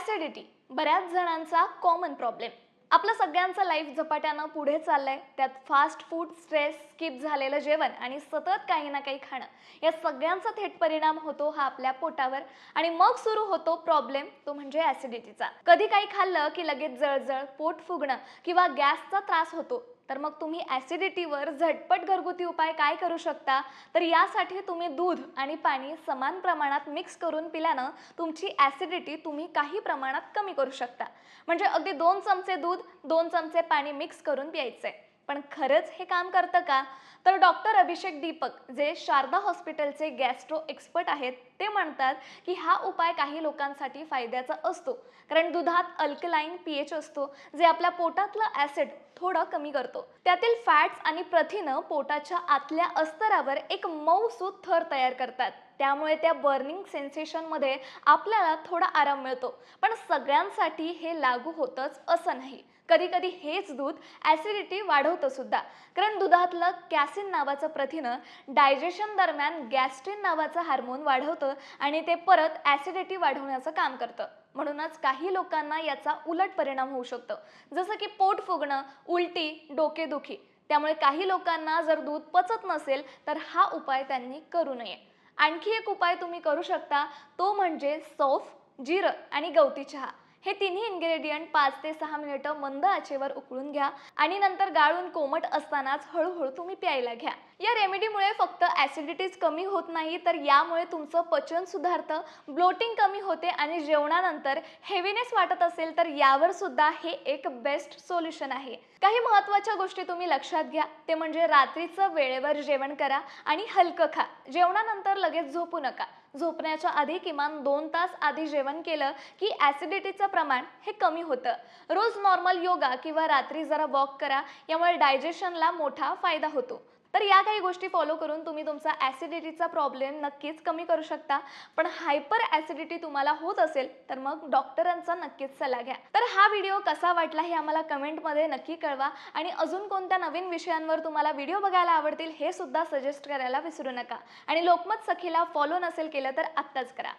Acidity बऱ्याच जणांचा common problem आपलं सगळ्यांचं लाईफ झपाट्यानं पुढे चाललंय. त्यात फास्ट फूड स्ट्रेस स्किप झालेलं जेवण आणि सतत काही ना काही खाणं. या सगळ्यांचा थेट परिणाम होतो हा आपल्या पोटावर आणि मग सुरू होतो प्रॉब्लेम तो म्हणजे ॲसिडिटीचा कधी काही खाल्लं की लगेच जळजळ पोट फुगणं किंवा गॅसचा त्रास होतो तर मग तुम्ही ॲसिडिटीवर झटपट घरगुती उपाय काय करू शकता? तर यासाठी तुम्ही दूध आणि पाणी समान प्रमाणात मिक्स करून पिल्यानं तुमची ॲसिडिटी तुम्ही काही प्रमाणात कमी करू शकता. म्हणजे अगदी दोन चमचे दूध दोन चमचे पाणी मिक्स करून प्यायचं आहे पण खरंच हे काम करतं का? तर डॉक्टर अभिषेक दीपक जे शारदा हॉस्पिटलचे गॅस्ट्रो एक्सपर्ट आहेत ते म्हणतात की हा उपाय काही लोकांसाठी फायद्याचा असतो. कारण दुधात अल्कलाईन पीएच असतो जे आपल्या पोटातलं ॲसिड थोडं कमी करतो. त्यातील फॅट्स आणि प्रथिनं पोटाच्या आतल्या अस्तरावर एक मऊसूत थर तयार करतात. त्यामुळे त्या बर्निंग सेन्सेशनमध्ये आपल्याला थोडा आराम मिळतो. पण सगळ्यांसाठी हे लागू होतंच असं नाही. कधी कधी हेच दूध ॲसिडिटी वाढवतं सुद्धा. कारण दुधातलं कॅसिन नावाचं प्रथिनं डायजेशन दरम्यान गॅस्ट्रिन नावाचं हार्मोन वाढवतं आणि ते परत ॲसिडिटी वाढवण्याचं काम करतं. म्हणूनच काही लोकांना याचा उलट परिणाम होऊ शकतो. जसं की पोट फुगणं उलटी डोकेदुखी. त्यामुळे काही लोकांना जर दूध पचत नसेल तर हा उपाय त्यांनी करू नये. आणखी एक उपाय तुम्ही करू शकता तो म्हणजे सौफ जिरं आणि गवती चहा. हे तिन्ही इन्ग्रेडियंट पाच ते सहा मिनिटं मंद आचेवर उकळून घ्या आणि नंतर गाळून कोमट असतानाच हळूहळू तुम्ही प्यायला घ्या. या रेमेडीमुळे फक्त ॲसिडिटीज कमी होत नाही तर यामुळे तुमचं पचन सुधारतं ब्लोटिंग कमी होते आणि जेवणानंतर हेवीनेस वाटत असेल तर यावर सुद्धा हे एक बेस्ट सोल्युशन आहे. काही महत्त्वाच्या गोष्टी तुम्ही लक्षात घ्या. ते म्हणजे रात्रीचं वेळेवर जेवण करा आणि हलकं खा. जेवणानंतर लगेच झोपू नका. झोपण्याच्या आधी किमान दोन तास आधी जेवण केलं की ॲसिडिटीचं प्रमाण हे कमी होतं. रोज नॉर्मल योगा किंवा रात्री जरा वॉक करा यामुळे डायजेशनला मोठा फायदा होतो. तर या काही गोष्टी फॉलो करून तुम्ही तुमचा ॲसिडिटीचा प्रॉब्लेम नक्कीच कमी करू शकता. पण हायपर ॲसिडिटी तुम्हाला होत असेल तर मग डॉक्टरांचा नक्कीच सल्ला घ्या. तर हा व्हिडिओ कसा वाटला हे आम्हाला कमेंटमध्ये नक्की कळवा. आणि अजून कोणत्या नवीन विषयांवर तुम्हाला व्हिडिओ बघायला आवडतील हे सुद्धा सजेस्ट करायला विसरू नका. आणि लोकमत सखीला फॉलो नसेल केलं तर आत्ताच करा.